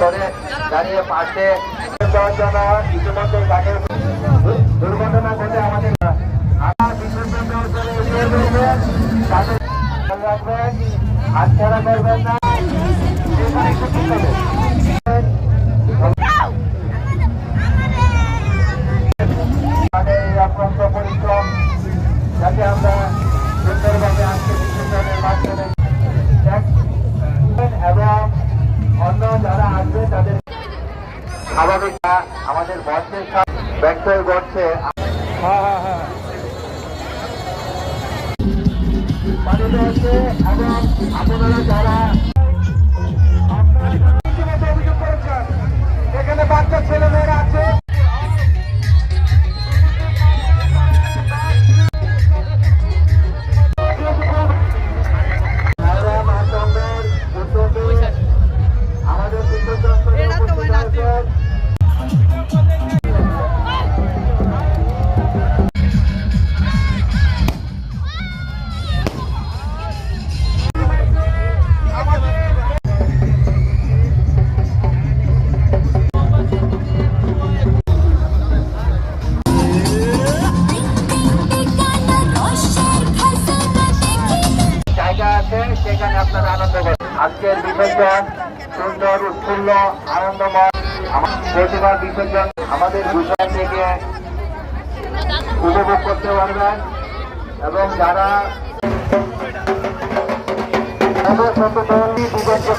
করে দাঁড়িয়ে পাশে। ইতিমধ্যে তাকে দুর্ঘটনা ঘটে আমাদের আমার হাতছাড়া করবেন না। স্বাভাবিক আমাদের বর্ষের সব ব্যক্ত হয়ে ঘটছে এবং আপনারা যারা আপনারা আনন্দ করেন আজকের বিসর্জন সুন্দর, উৎফুল্ল, আনন্দময় প্রতিবার বিসর্জন আমাদের বিষয় থেকে উপভোগ করতে পারবেন এবং যারা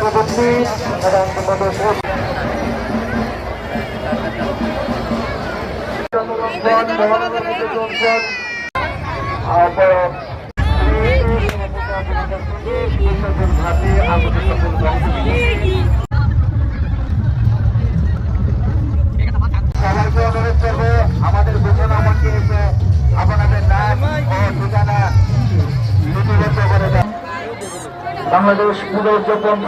প্রযুক্তি এবং সবাইকে অনুরোধ করব আমাদের ঘোষণা আপনাদের নাম ও ঠিকানা বাংলাদেশ পুনর্যাপন